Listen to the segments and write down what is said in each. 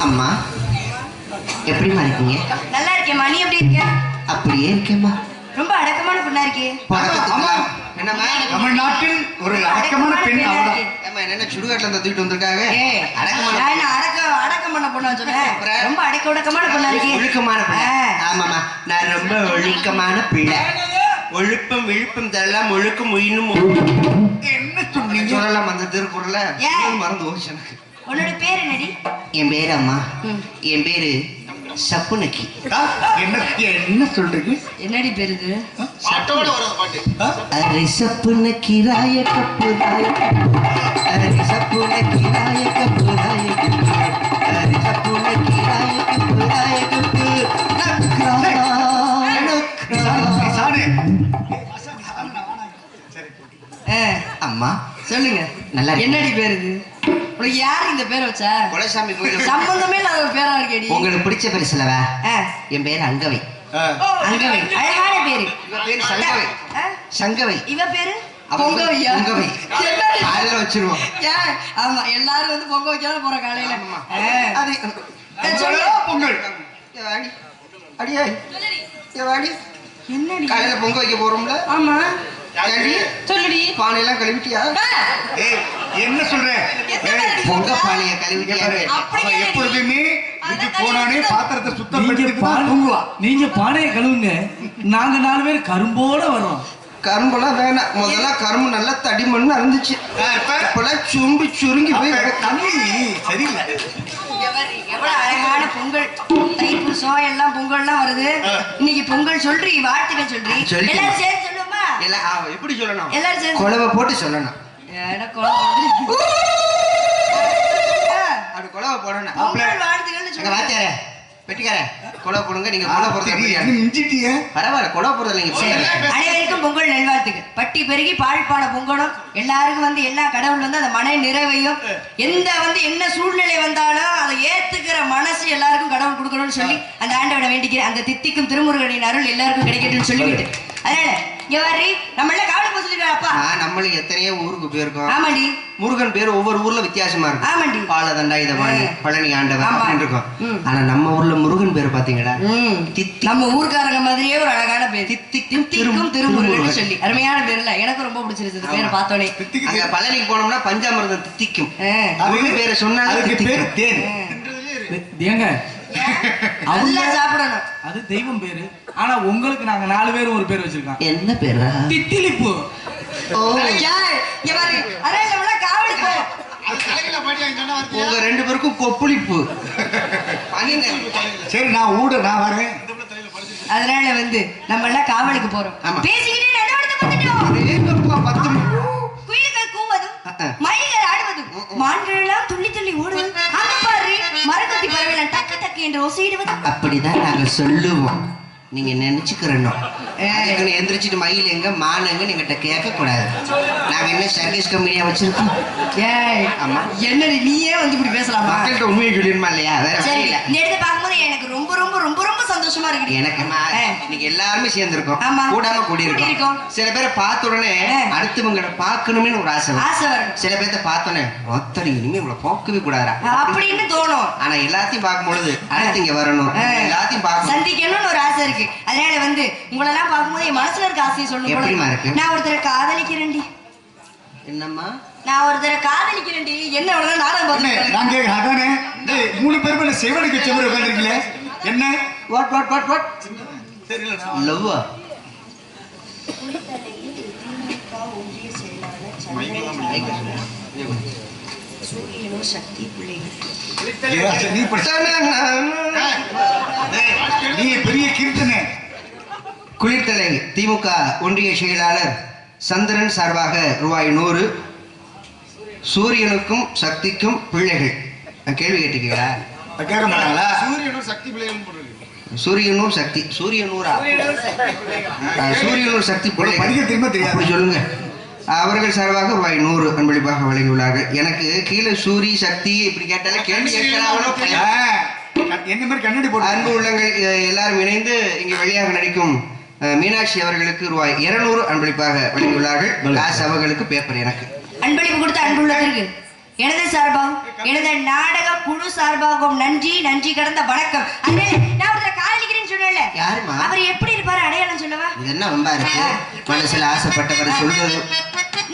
அம்மா எப்படிம்மா இருக்கீங்க? நல்லா இருக்கேம்மா. நீ எப்படி இருக்க? அப்படியே இருக்கேம்மா. ரொம்ப அடக்கமான பொண்ணா இருக்கே. தமிழ்நாட்டில் ஒரு அடக்கமான பெண் அவதான். ஏம்மா என்ன சுடுகாட்டுல இருந்து தூக்கிட்டு வந்திருக்காங்க? ஏய், அடக்கமான நான் என்ன அடக்க அடக்கம் பண்ண பொண்ணா சொன்னேன் அப்புறம்? ரொம்ப அடக்க உடக்கமான பொண்ணா இருக்கே. ஒழுக்கமான பிள்ளை ஆ. ஆமாம்மா. நான் ரொம்ப ஒழுக்கமான பிள்ளை. ஒழுப்பம் விழுப்பம் இதெல்லாம் ஒழுக்கம் உயினும் என்ன சொன்னீங்க? சொல்லலாம் அந்த திருக்குறள. ஏன்? மறந்து போச்சு எனக்கு? உன்னோட பேர் என்னடி என் பேரு அம்மா. என் பேரு சப்புனக்கி என்ன என்ன சொல்றீங்க என்னடி பேர் இது? அரை சப்புனக்கி ராய கப்பு ராய. அரை சப்புனக்கி ராய கப்பு ராய கப்பு. அரை சப்புனக்கி ராய கப்பு ராய கப்பு. அம்மா சொல்லுங்க நல்லா இருக்கு. என்னடி பேர் இது உனக்கு யாரு இந்த பேர் வச்சா? குலசாமி கோயில் சம்பந்தமே இல்லாத ஒரு பேரா இருக்கேடி உங்களுக்கு பிடிச்ச பேர் சொல்லவா ஆ, என் பேர் அங்கவை. அங்கவை. அழகான பேரு. சங்கவை. சங்கவை. இவ பேரு? காலையில வச்சிருவோம்? ஆமா எல்லாரும் வந்து பொங்க வைக்காம போற காலையில. அது. பொங்கல். அடியே. என்னடி? காலையில பொங்க வைக்க போறோம்ல. ஆமா? சொல்லுடி. பானையெல்லாம் கழுவிட்டியா? என்ன சொல்ற? எத்தனை ஏய், பேர் பொங்க? பானையை கழுவிட்டியா. எப்பொழுதுமே போனானே பாத்திரத்தை சுத்தம் தூங்குவா. நீங்க பானையை கழுவுங்க. நாங்க நாலு பேர் கரும்போட வர்றோம் கரும்பெல்லாம் வேணாம். முதல்ல கரும்பு நல்லா ஆ, இப்ப? இப்பெல்லாம் சும்பி சுருங்கி போய் தண்ணி சரியில்லை. அழகான பொங்கல். தைப்பூசம் எல்லாம் பொங்கல்லாம் வருது. இன்னைக்கு பொங்கல் சொல்றி வாழ்த்துக்கள் சொல்றி. எல்லாரும் சேர்ந்து எல்லாம் ஆ, எப்படி சொல்லணும். எல்லாரும் குழவை போட்டு சொல்லணும். அப்படி குழவை போடணும். வாத்தியாரே பெட்டிக்காரே குழவை போடுங்க நீங்க குழவை போடுறது பரவாயில்ல குழவை போடுறது நீங்க போடுங்க. அனைவருக்கும் பொங்கல் நல்வாழ்த்துக்கள். பட்டி பெருகி பால் பானை பொங்கணும். எல்லாருக்கும் வந்து எல்லா கடவுள் வந்து அந்த மன நிறைவையும் எந்த வந்து என்ன சூழ்நிலை வந்தாலும் அதை ஏத்துக்கிற மனசு எல்லாருக்கும் கடவுள் கொடுக்கணும்னு சொல்லி அந்த ஆண்டவனை வேண்டிக்கிறேன். அந்த தித்திக்கும் திருமுருகனின் அருள் எல்லாருக்கும் கிடைக்கட்டும்னு சொல்லிவிட்டு. அதனால இங்க வர்றி நம்ம எல்லாம் காவலுக்கு போக நம்மளும் எத்தனையோ ஊருக்கு போயிருக்கோம். ஆமாண்டி. முருகன் பேர் ஒவ்வொரு ஊர்ல வித்தியாசமா இருக்கும். ஆமாண்டி. பாலதண்டா இதவாணி ஆ. பழனி. அப்படின்னு இருக்கும். ஆனா நம்ம ஊர்ல முருகன் பேர் பாத்தீங்களா? ம். தித்தி நம்ம ஊர்க்காரங்க மாதிரியே ஒரு அழகான பேர். தித்திக்கும் தித்திக்கும் திரும்- திருமுருகன். சொல்லி. அருமையான பேர்ல எனக்கு ரொம்ப பிடிச்சிருச்சு இந்த பேரை அங்க பழனிக்கு போனோம்னா பஞ்சாமிர்தம் தித்திக்கும். முருகன் பேரை சொன்னாலே அதுக்கு பேர் தித்திக்கும். தேன் ஏங்க நல்லா அவங்க சாப்பிடணும். அது தெய்வம் பேரு. ஆனா உங்களுக்கு நாங்க நாலு பேரும் ஒரு பேர் வச்சிருக்கோம். என்ன பேரா? தித்திலிப்பு. உங்க ரெண்டு பேருக்கும் கொப்புளிப்பு. சரி நான் ஊட நான் வரேன். அதனால வந்து நம்ம எல்லாம் காவலுக்கு போறோம். மயில்கள் ஆடுவதும் மான்கள் எல்லாம் துள்ளி துள்ளி ஓடுவதும் அங்க பாரு மரகொத்தி பறவைகள் டக்கு டக்கு என்று ஒசையிடுவதும். அப்படிதான் நாங்க சொல்லுவோம். நீங்க. அதுக்குன்னு எந்திரிச்சிட்டு மயில் எங்க மான் எங்க நீங்கிட்ட கேட்க கூடாது நாங்க என்ன சர்வீஸ் கம்பெனியா வச்சிருக்கோம்? ஏய் ஆமா. என்னடி நீயே வந்து இப்படி பேசலாமா? மக்கள்கிட்ட உண்மையை சொல்லிருமா இல்லையா? வேற இடத்தை பார்க்கும்போது எனக்கு ரொம்ப சந்தோஷமா இருக்கு எனக்கு மா- ஏய். இன்னைக்கு எல்லாருமே சேர்ந்திருக்கோம். ஆமா. கூடாம கூடி. இருக்கோம் சில பேரை பார்த்த உடனே. அடுத்தவங்களை பார்க்கணும்னு ஒரு ஆசை. ஆசை வரும். சில பேர்த்த பார்த்தோன்னே ஒத்தடி இனிமே இவ்வளவு போக்கவே கூடாதா? அப்படின்னு தோணும். ஆனா எல்லாத்தையும் பார்க்கும் பொழுது அடுத்து இங்க வரணும். எல்லாத்தையும் பார்க்கணும். சந்திக்கணும்னு ஒரு ஆசை இருக்கு. அதனால வந்து உங்களெல்லாம் பார்க்கும்போது என் மனசுல இருக்க ஆசையை சொல்லணும்? நான் ஒருத்தரை காதலிக்கிறேன்டி. என்னம்மா? நான் ஒரு தடவை காதலிக்கிறேன்டி. என்ன அவ்வளவு நாடகம் நான் கேட்க அதானே? மூணு பேர் மேல செவனுக்கு செவரு உட்காந்துருக்கீங்களே என்ன? வாட் வாட் வாட் வாட் லவ்வா சக்தி பிள்ளைகள் ஏய், நீ பெரிய கீர்த்தனை குளிர்தலை திமுக ஒன்றிய செயலாளர் சந்திரன் சார்பாக ரூபாய் நூறு. சூரியனுக்கும் சக்திக்கும் பிள்ளைகள். கேள்வி கேட்டுக்கீங்களா கேட்க மாட்டாங்களா சூரியனூர் சக்தி சூரியனூரா ஆ, சூரியனூர் சக்தி பிள்ளைகள். படிக்க திரும்ப தெரியாது. அப்படி சொல்லுங்க. அவர்கள் சார்பாக ரூபாய் நூறு அன்பளிப்பாக வழங்கியுள்ளார்கள். எனக்கு கீழே சூரி சக்தி இப்படி கேட்டாலே கேள்வி என்ன மாதிரி கண்ணாடி அன்பு போட்டு உள்ளங்கள் அஹ், எல்லாரும் இணைந்து இங்கே வெளியாக நடிக்கும் மீனாட்சி அவர்களுக்கு ரூபாய் இருநூறு அன்பளிப்பாக வழங்கியுள்ளார்கள். காசு அவர்களுக்கு பேப்பர் எனக்கு. அன்பளிப்பு கொடுத்த அன்புள்ளதற்கு எனது சார்பாகவும் எனது நாடக குழு சார்பாகவும் நன்றி நன்றி கடந்த வணக்கம். அதே நான் ஒருத்தர் காதலிக்கிறேன்னு சொன்னேன்ல. யாரும்மா? அவர் எப்படி இருப்பாரு? அடையாளம் சொல்லவா? இது என்ன வம்பா இருக்கு மனசுல ஆசைப்பட்டவரை சொல்றது?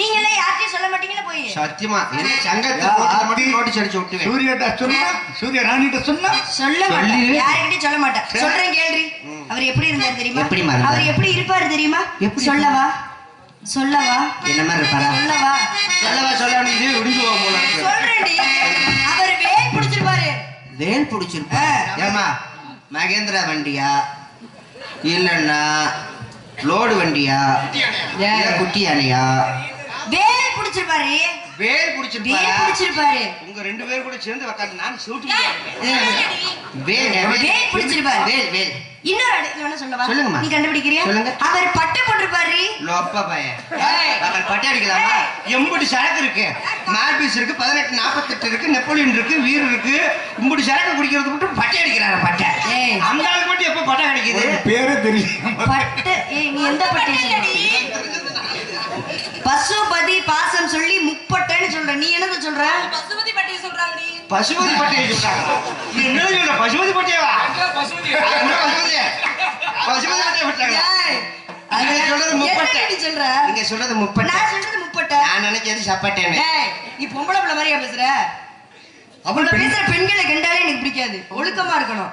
நீங்க எல்லாம் யார்ட்டையும் சொல்ல மாட்டீங்களா போய்? சத்தியமா. என்ன சங்கத்தை யா, போட்டு ஆத்தி. மட்டும் நோட்டீஸ் அடிச்சு விட்டுவேன் சூர்யாட்ட சொன்னா? சூர்யா ராணிட்ட சொன்னா? சொல்ல மாட்டேன். யாருக்கிட்டையும் சொல்ல மாட்டேன் சொல்றேன் கேள்வி அவர் எப்படி இருந்தார் தெரியுமா? அவர் எப்படி இருப்பாரு தெரியுமா? எப்படி சொல்லவா? சொல்லவா? என்ன மாதிரி இருப்பாரா? சொல்லவா? சொல்லவா சொல்ல இது விடுஞ்சுவோம் போல. சொல்றேன்டி. அவர் வேல் பிடிச்சிருப்பாரு. வேல் பிடிச்சிருப்பா. ஏமா மகேந்திரா வண்டியா? இல்லைன்னா லோடு வண்டியா? குட்டி யானையா? வேல் பிடிச்சிருப்பாரு. வேல் வேல் பிடிச்சிருப்பா பிடிச்சிருப்பாரு. உங்க ரெண்டு பேர் கூட சேர்ந்து உட்காந்து நான் ஷூட்டிங் வேல் வேல் பிடிச்சிருப்பாரு. வேல் வேல். இன்னொரு அடையாளம் வேணா சொல்லவா? சொல்லுங்கம்மா. நீ கண்டுபிடிக்கிறியா? சொல்லுங்க. அவர் பட்டை போட்டிருப்பாரு. லொப்ப பையன். அவன் பட்டை அடிக்கலாமா? எம்புடி சரக்கு இருக்கு. மார்பீஸ் இருக்கு பதினெட்டு நாற்பத்தெட்டு இருக்கு நெப்போலியன் இருக்கு வீர் இருக்கு. இம்புடி சரக்கு குடிக்கிறது மட்டும் பட்டை அடிக்கிறாரு பட்டை. ஏய். அந்த ஆளுக்கு மட்டும் எப்ப பட்டை கிடைக்குது உனக்கு பேரே தெரியும் பட்டை. ஏய் நீ எந்த பட்டை பசுபதி பாசம் சொல்லி முப்பட்டைன்னு சொல்ற. நீ என்னது சொல்ற? பசுபதி பட்டியை சொல்றாங்கடி பசுபதி பட்டையை சொல்றாங்க. நீ என்ன சொல்ற? பசுபதி பட்டையவா? பசுபதி. பசுபதி? பசுபதி பட்டையை விட்டாங்க நீங்க சொல்றது முப்பட்டை. சொல்ற? நீங்க சொல்றது முப்பட்டை. நான் சொல்றது முப்பட்டை. நான் நினைச்சது சப்பட்டேன்னு. நீ பொம்பளை பிள்ளை மாதிரியா பேசுற? பேசுற பெண்களை கண்டாலே எனக்கு பிடிக்காது. ஒழுக்கமா இருக்கணும்.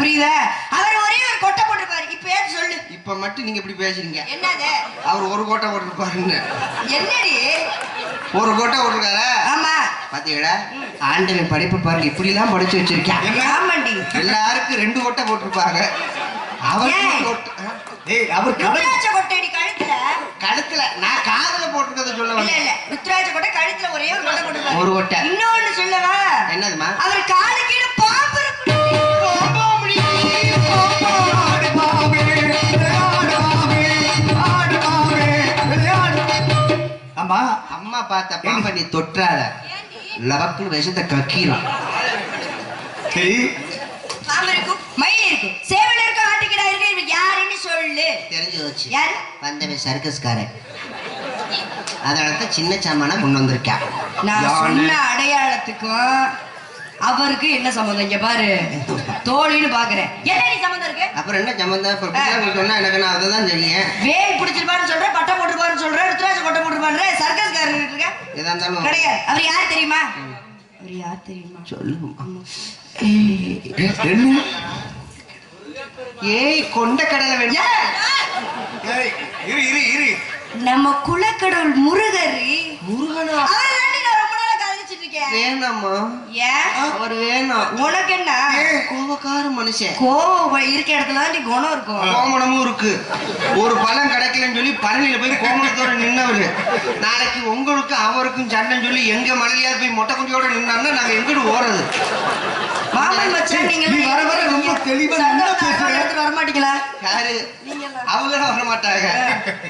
புரியுதா? அவர் ஒரே ஒரு கொட்டை போட்டிருப்பாரு. இப்ப ஏன் சொல்லு? இப்ப மட்டும் நீங்க இப்படி பேசுறீங்க. என்னது? அவர் ஒரு கோட்டை போட்டுருப்பாருன்னு. என்னடி? ஒரு கோட்டை போட்டிருக்காரா? ஆமா. பாத்தீங்களா ஆண்டவன் படிப்பு பாருங்க இப்படி எல்லாம் படிச்சு வச்சிருக்கேன் ஆமாண்டி. எல்லாருக்கும் ரெண்டு கோட்டை போட்டிருப்பாங்க. கோட்டை. அவர் கடை ருத்ராட்ச கொட்டைடி கழுத்துல. கழுத்துல நான் காதுல போட்டிருக்கத சொல்ல இல்ல இல்ல ருத்ராட்ச கொட்டை கழுத்துல ஒரே ஒரு கொட்டை போட்டிருப்பாரு ஒரு கொட்டை. இன்னொன்னு சொல்லவா? என்னதுமா அவர் காலு கீழே பாம்பு. ஆமா அம்மா பார்த்த பாம்பை நீ தொற்றாத லவக்குன்னு விஷத்தை கக்கிரும். சரி பாம்பு இருக்கும் மயில் இருக்கும் சேவல் இருக்கும் ஆட்டுக்கிடா இருக்கு இவன் யாருன்னு சொல்லு. தெரிஞ்சு வச்சு யாரு? வந்தவன் சர்க்கஸ்காரன். அதனால தான் சின்ன சாமான கொண்டு வந்திருக்கேன் நான். சொன்ன அடையாளத்துக்கும் அவருக்கு என்ன சம்மந்தம்? இங்க பாரு. தோழின்னு பாக்குறேன். என்ன நீ சம்மந்தம் இருக்கு? அப்புறம் என்ன சம்பந்தம் இப்ப பிள்ளைங்க சொன்னா எனக்கு நான் அதுதான் தெரியும் வேல் பிடிச்சிருப்பாருன்னு சொல்ற பட்டை போட்டுருப்பாருன்னு சொல்ற ருத்ராட்ச கொட்டை போட்டுருப்பாரு சர்க்கஸ்காரர் இருக்க எதா இருந்தாலும் கிடையாது. அவர் யார் தெரியுமா? அவர் யார் தெரியுமா? சொல்லுமா. ஏய் கொண்ட கடலை வேணும். இரு இரு இரு. நம்ம குலக்கடவுள் முருகர். முருகனா? வேணாமா அவர் வேணாம். உனக்கு என்ன கோபக்கார மனுஷன். கோவம் இருக்க இடத்துல தான் குணம் இருக்கும். கோமணமும் இருக்கு. ஒரு பழம் கிடைக்கலன்னு சொல்லி பழனியில போய் கோமணத்தோட நின்னவரு. நாளைக்கு உங்களுக்கும் அவருக்கும் சண்டைன்னு சொல்லி எங்க மலையார் போய் மொட்டை குண்டியோட நின்னாங்கன்னா நாங்க எங்கிட்டு ஓறது மாமன் மச்சான் நீங்க நீ வர வர ரொம்ப தெளிவா நல்லா பேசுற. எடுத்துட்டு வர மாட்டீங்களா? யாரு? நீங்க எல்லாம். அவங்க தான் வர மாட்டாங்க.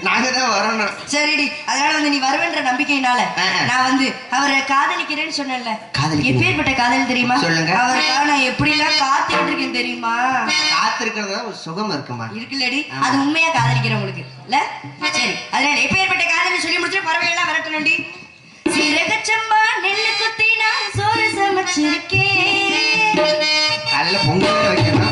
நாங்க தான் வரணும். சரிடி. அதனால வந்து நீ வருவேன்ற நம்பிக்கையினால. நான் வந்து அவரை காதலிக்கிறேன்னு சொன்னேன்ல. எப்பேற்பட்ட காதல் தெரியுமா? சொல்லுங்க. அவருக்காக நான் எப்படி எல்லாம் காத்துட்டு இருக்கேன் தெரியுமா? காத்திருக்கிறதா ஒரு சுகம் இருக்குமா? இருக்குல்லடி. அது உண்மையா காதலிக்கிறேன் உங்களுக்கு இல்ல? சரி. அதனால எப்பேற்பட்ட காதல் சொல்லி பறவை எல்லாம் விரட்டணும்டி. சீரகச்சம்பா நெல்லு குத்தி நான் சோறு சமைச்சிருக்கேன். காலையில பொங்கல் வைக்கணும்?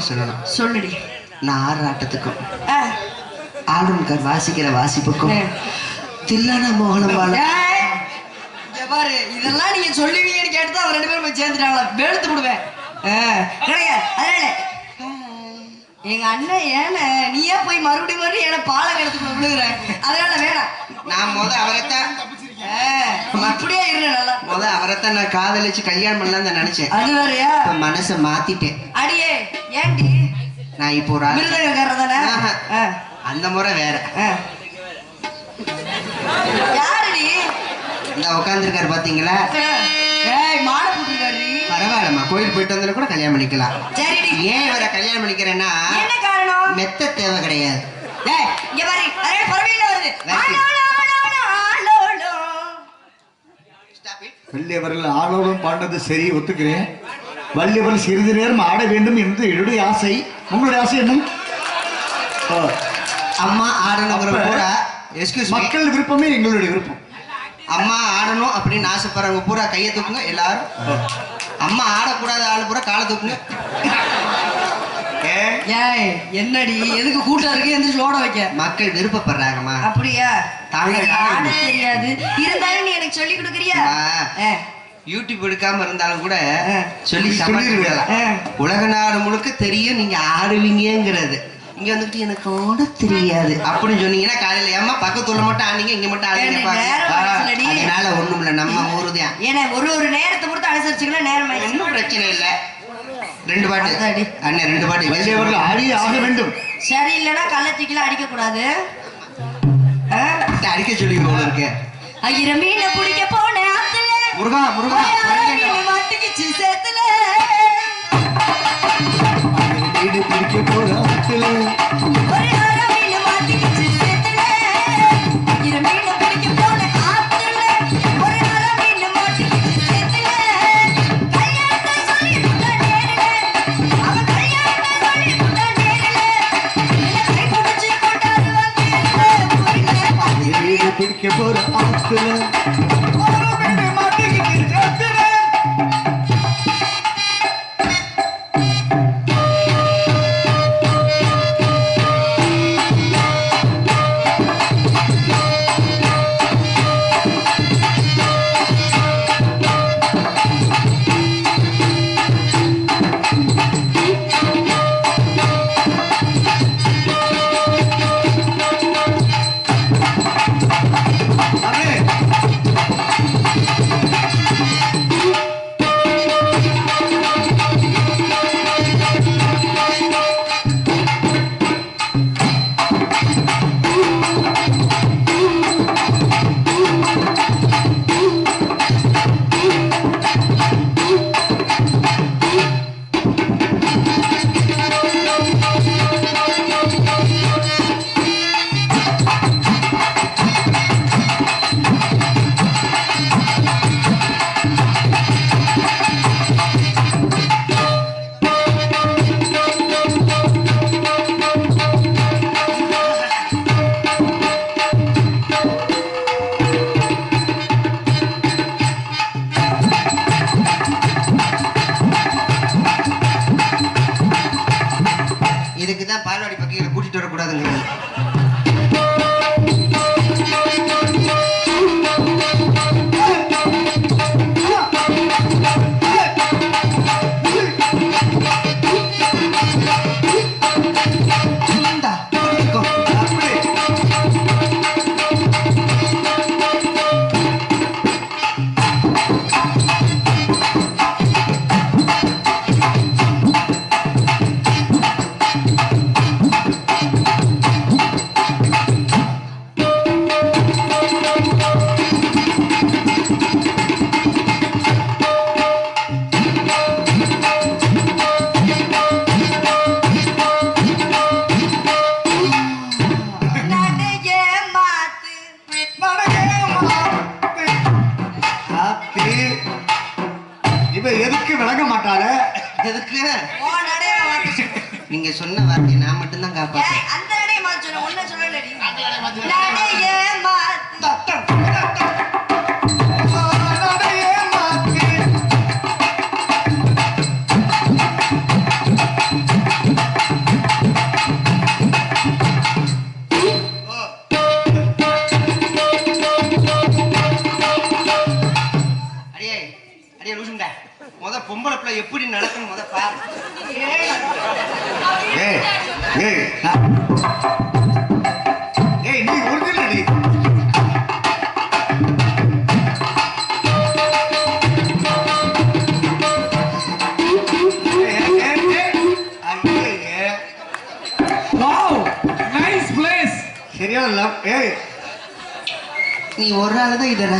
கோபப்படாம சொல்லணும். சொல்லுடி. நான் ஆடுற ஆட்டத்துக்கும் ஆ. ஆளுநர் வாசிக்கிற வாசிப்புக்கும். தில்லானா மோகனம் பாரு இதெல்லாம் நீங்க சொல்லுவீங்கன்னு கேட்டு அவங்க ரெண்டு பேரும் போய் சேர்ந்துட்டாங்களா? வெளுத்து விடுவேன் எங்க அண்ணன் ஏன நீயே போய் மறுபடியும் மறுபடியும் ஏன பாலம் எடுத்துக்குள்ள விழுகுற. அதனால வேணாம். நான் முத அவரைத்தான் அப்படியே இரு நல்லா. முத அவரைத்தான் நான் காதலிச்சு கல்யாணம் பண்ணலாம் தான் நினைச்சேன். அது வேறயா? இப்ப மனசை மாத்திட்டேன். அடியே ஏண்டி? நான் இப்போ ஒரு அந்த முறை வேற. யாருடி? இந்த உட்காந்துருக்காரு பாத்தீங்களா? ஏய் மாலை போட்டுருக்காரு பரவாயில்லம்மா. கோயில் போயிட்டு வந்தாலும் கூட கல்யாணம் பண்ணிக்கலாம். சரிடி. ஏன் இவரை கல்யாணம் பண்ணிக்கிறேன்னா என்ன காரணம்? மெத்த தேவை கிடையாது. இங்க பாரு. வருது. வள்ளியவர்கள் ஆளோடும் பாடினது சரி ஒத்துக்கிறேன். வள்ளியவர்கள் சிறிது நேரம் ஆட வேண்டும் என்று என்னுடைய ஆசை. உங்களுடைய ஆசை என்ன? அம்மா அப்ப பூரா. எக்ஸ்கியூஸ் மக்கள் விருப்பமே எங்களுடைய விருப்பம். அம்மா ஆடணும் அப்படின்னு ஆசைப்படுறவங்க பூரா கையை தூக்குங்க எல்லாரும். அம்மா ஆடக்கூடாத ஆளு பூரா காலை தூக்குங்க. ஏய். என்னடி? எதுக்கு கூட்டம் இருக்கு? எந்திரிச்சு ஓட வைக்க. மக்கள் விருப்பப்படுறாங்கம்மா. அப்படியா? தாங்க, தெரியாது. இருந்தாலும் நீ எனக்கு சொல்லி கொடுக்குறியா? யூடியூப் எடுக்காம இருந்தாலும் கூட. சொல்லி ஆ. உலக நாடு முழுக்க தெரியும் நீங்க ஆடுவீங்கங்கிறது. இங்க வந்துட்டு எனக்கு ஆட தெரியாது. அப்படின்னு சொன்னீங்கன்னா காலையில ஏமா பக்கத்துல மட்டும் ஆடுனீங்க இங்க மட்டும் ஆடுனீங்க ஏண்டி, பாருங்க. நேரம் ஆ, ஆயிடுச்சுலடி. அதனால ஒண்ணும் இல்ல நம்ம ஊருதான். ஏன்னா ஒரு ஒரு நேரத்தை பொறுத்து அனுசரிச்சுக்கலாம் நேரம். ஒன்றும் பிரச்சனை இல்ல. ரெண்டு பாட்டு. அதாடி. அண்ணன் ரெண்டு பாட்டு. வள்ளியவர்கள் ஆடியே ஆக வேண்டும். சரி இல்லைன்னா கள்ளத்தூக்கிலாம் அடிக்க கூடாது ஆ? அடிக்க சொல்லி போல இருக்கு. ஆயிரம் மீனை பிடிக்க போனேன் ஆத்துல முருகா முருகா மாட்டிக்கிச்சு சேத்துல. வீடு பிடிக்க போற ஆத்துல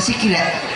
ஆள் தான் இதை